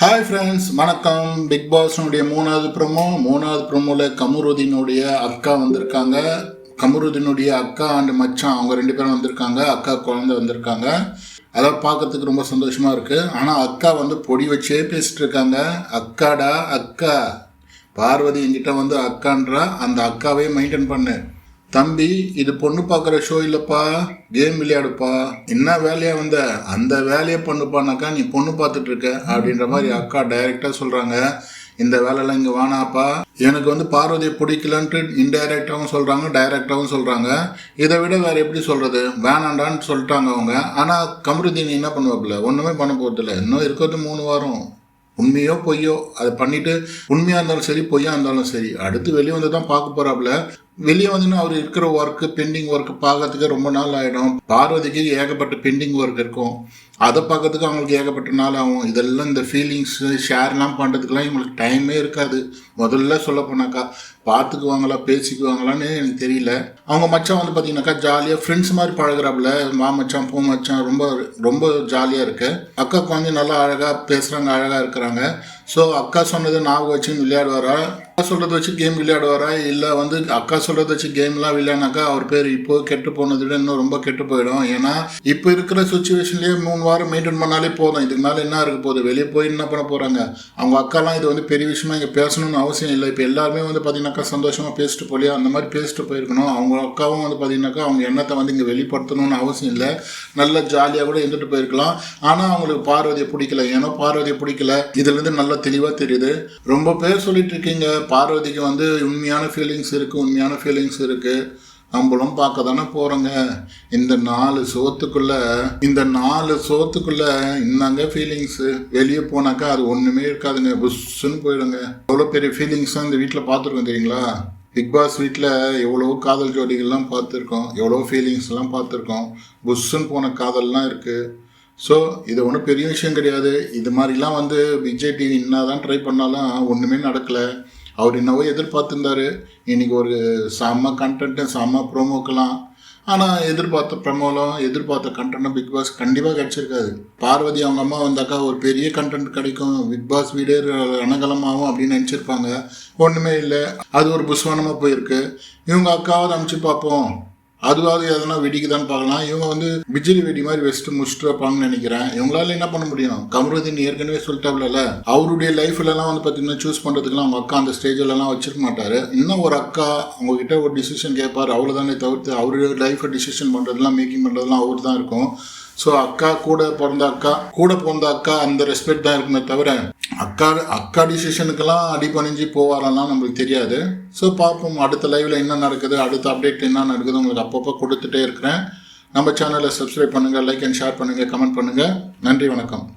Hi friends வணக்கம். Big பாஸ்னுடைய மூணாவது ப்ரோமோ மூணாவது ப்ரோமோவில் கமருதீனுடைய அக்கா வந்திருக்காங்க. கமருதீனுடைய அக்கா அண்ட் மச்சான் அவங்க ரெண்டு பேரும் வந்திருக்காங்க. அக்கா குழந்தை வந்திருக்காங்க. அதெல்லாம் பார்க்கறதுக்கு ரொம்ப சந்தோஷமாக இருக்குது ஆனால் அக்கா வந்து பொடி வச்சே பேசிட்டு இருக்காங்க. அக்காடா அக்கா. பார்வதி என்கிட்ட வந்து அக்கான்றா அந்த அக்காவே மெயின்டைன் பண்ணு. தம்பி இது பொண்ணு பார்க்குற ஷோ இல்லைப்பா கேம் விளையாடுப்பா. என்ன வேலையா வந்த? அந்த வேலையை பண்ணுப்பானாக்கா நீ பொண்ணு பார்த்துட்டு இருக்க அப்படின்ற மாதிரி அக்கா டைரெக்டாக சொல்கிறாங்க இந்த வேலையெல்லாம் இங்கே வேணாப்பா. எனக்கு வந்து பார்வதியை பிடிக்கலன்ட்டு இன்டைரக்டாகவும் சொல்கிறாங்க டைரக்டாகவும் சொல்கிறாங்க இதை விட வேறு எப்படி சொல்கிறது வேணாண்டான்னு சொல்லிட்டாங்க அவங்க. ஆனால் கமருதீன் என்ன பண்ணுவாப்புல? ஒன்றுமே பண்ண போகிறதில்ல இன்னும் இருக்கிறது மூணு வாரம். உண்மையோ பொய்யோ அதை பண்ணிட்டு உண்மையாக இருந்தாலும் சரி பொய்யா இருந்தாலும் சரி அடுத்து வெளியே வந்து தான் பார்க்க போறாப்புல. வெளியே வந்துன்னா அவர் இருக்கிற ஒர்க்கு பெண்டிங் ஒர்க்கு பார்க்கறதுக்கு ரொம்ப நாள் ஆகிடும் பார்வதிக்கு ஏகப்பட்ட பெண்டிங் ஒர்க் இருக்கும். அதை பார்க்கறதுக்கு அவங்களுக்கு ஏகப்பட்ட நாள் ஆகும். இதெல்லாம் இந்த ஃபீலிங்ஸ் ஷேர்லாம் பண்ணுறதுக்குலாம் இவங்களுக்கு டைமே இருக்காது. முதல்ல சொல்ல போனாக்கா பார்த்துக்குவாங்களா பேசிக்குவாங்களான்னு எனக்கு தெரியல. அவங்க மச்சான் வந்து பார்த்தீங்கன்னாக்கா ஜாலியாக ஃப்ரெண்ட்ஸ் மாதிரி பழகிறாப்புல. மா மச்சான் பூ மச்சான் ரொம்ப ரொம்ப ஜாலியாக இருக்கு. அக்காவுக்கு வந்து நல்லா அழகாக பேசுகிறாங்க அழகாக இருக்கிறாங்க. ஸோ அக்கா சொன்னதை ஞாபகம் வச்சு விளையாடுவாரா? அக்கா சொல்கிறத வச்சு கேம் விளையாடுவாரா? இல்லை வந்து அக்கா சொல்கிறத வச்சு கேம்லாம் விளையாடினாக்கா அவர் பேர் இப்போ கெட்டு போனதை விட இன்னும் ரொம்ப கெட்டு போயிடும். ஏன்னா இப்போ இருக்கிற சுச்சுவேஷன்லேயே மூணு வாரம் மெயின்டைன் பண்ணாலே போதும். இதுக்கு மேலே என்ன இருக்க போகுது? வெளியே போய் என்ன பண்ண போகிறாங்க அவங்க அக்காலாம் இது வந்து பெரிய விஷயமா இங்கே பேசணும்னு அவசியம் இல்லை. இப்போ எல்லாருமே வந்து அக்கா சந்தோஷமாக பேசிட்டு போலியா? அந்த மாதிரி பேசிட்டு போயிருக்கணும். அவங்க அக்காவும் வந்து பார்த்தீங்கன்னாக்கா அவங்க எண்ணத்தை வந்து இங்கே வெளிப்படுத்தணும்னு அவசியம் இல்லை. நல்ல ஜாலியாக கூட இருந்துட்டு போயிருக்கலாம். ஆனால் அவங்களுக்கு பார்வதியை பிடிக்கல. ஏன்னா பார்வதியை பிடிக்கல. இதுலேருந்து நல்லா தெளிவாக தெரியுது. ரொம்ப பேர் சொல்லிட்டு இருக்கீங்க. பார்வதிக்கு வந்து உண்மையான ஃபீலிங்ஸ் இருக்குது உண்மையான ஃபீலிங்ஸ் இருக்குது நம்மளும் பார்க்க தானே போகிறோங்க இந்த நாலு சோத்துக்குள்ள இந்த நாலு சோத்துக்குள்ள இன்னாங்க ஃபீலிங்ஸு வெளியே போனாக்கா அது ஒன்றுமே இருக்காதுங்க. புஷ்ஷுன்னு போயிடுங்க. எவ்வளோ பெரிய ஃபீலிங்ஸ் இந்த வீட்டில் பார்த்துருக்கோம் தெரியுங்களா? பிக் பாஸ் வீட்டில் எவ்வளோ காதல் ஜோடிகள்லாம் பார்த்துருக்கோம். எவ்வளோ ஃபீலிங்ஸ்லாம் பார்த்துருக்கோம். புஷ்ஷுன்னு போன காதல்லாம் இருக்குது ஸோ இது ஒன்றும் பெரிய விஷயம் கிடையாது. இது மாதிரிலாம் வந்து விஜய் டிவி என்ன தான் ட்ரை பண்ணாலும் ஒன்றுமே நடக்கலை. அவர் என்னவோ எதிர்பார்த்துருந்தாரு. இன்னைக்கு ஒரு செம்ம கண்டென்ட்டு செம்ம ப்ரோமோக்கெல்லாம் ஆனால் எதிர்பார்த்த ப்ரமோலாம் எதிர்பார்த்த கண்டென்ட்டும் பிக் பாஸ் கண்டிப்பாக கிடச்சிருக்காது. பார்வதி அவங்க அம்மா வந்தாக்கா ஒரு பெரிய கண்டென்ட் கிடைக்கும். பிக் பாஸ் வீடே ரணகலமாகும் அப்படின்னு நினச்சிருப்பாங்க. ஒன்றுமே இல்லை. அது ஒரு புஸ்வானமாக போயிருக்கு. இவங்க அக்காவது அனுப்பிச்சு பார்ப்போம். அதுவாவது எதனா வெடிக்குதான்னு பார்க்கலாம் இவங்க வந்து பிஜிலி வெடி மாதிரி வச்சுட்டு முடிச்சுட்டு வைப்பாங்கன்னு நினைக்கிறேன். இவங்களால என்ன பண்ண முடியும்? கமருதீன் ஏற்கனவே சொல்லிட்டாப்ல அவருடைய லைஃப்லலாம் வந்து பார்த்தீங்கன்னா சூஸ் பண்ணுறதுக்குலாம் அவங்க அக்கா அந்த ஸ்டேஜிலலாம் வச்சிருக்க மாட்டாரு. இன்னும் ஒரு அக்கா உங்ககிட்ட ஒரு டிசிஷன் கேட்பார் அவ்வளோதானே தவிர்த்து அவருடைய லைஃப்பை டிசிஷன் பண்ணுறதுலாம் மேக்கிங் பண்ணுறதுலாம் அவர் தான் இருக்கும். ஸோ அக்கா கூட பிறந்த அக்கா கூட பிறந்த அக்கா அந்த ரெஸ்பெக்ட் தான் இருக்குமே தவிர அக்கா அக்கா டிசிஷனுக்கெல்லாம் அடி பணிஞ்சு போவாரெல்லாம் நம்மளுக்கு தெரியாது. ஸோ பார்ப்போம் அடுத்த லைவில் என்ன நடக்குது அடுத்த அப்டேட் என்ன நடக்குது உங்களுக்கு அப்பப்போ கொடுத்துட்டே இருக்கிறேன். நம்ம சேனலை சப்ஸ்கிரைப் பண்ணுங்கள் லைக் அண்ட் ஷேர் பண்ணுங்கள் கமெண்ட் பண்ணுங்கள் நன்றி வணக்கம்.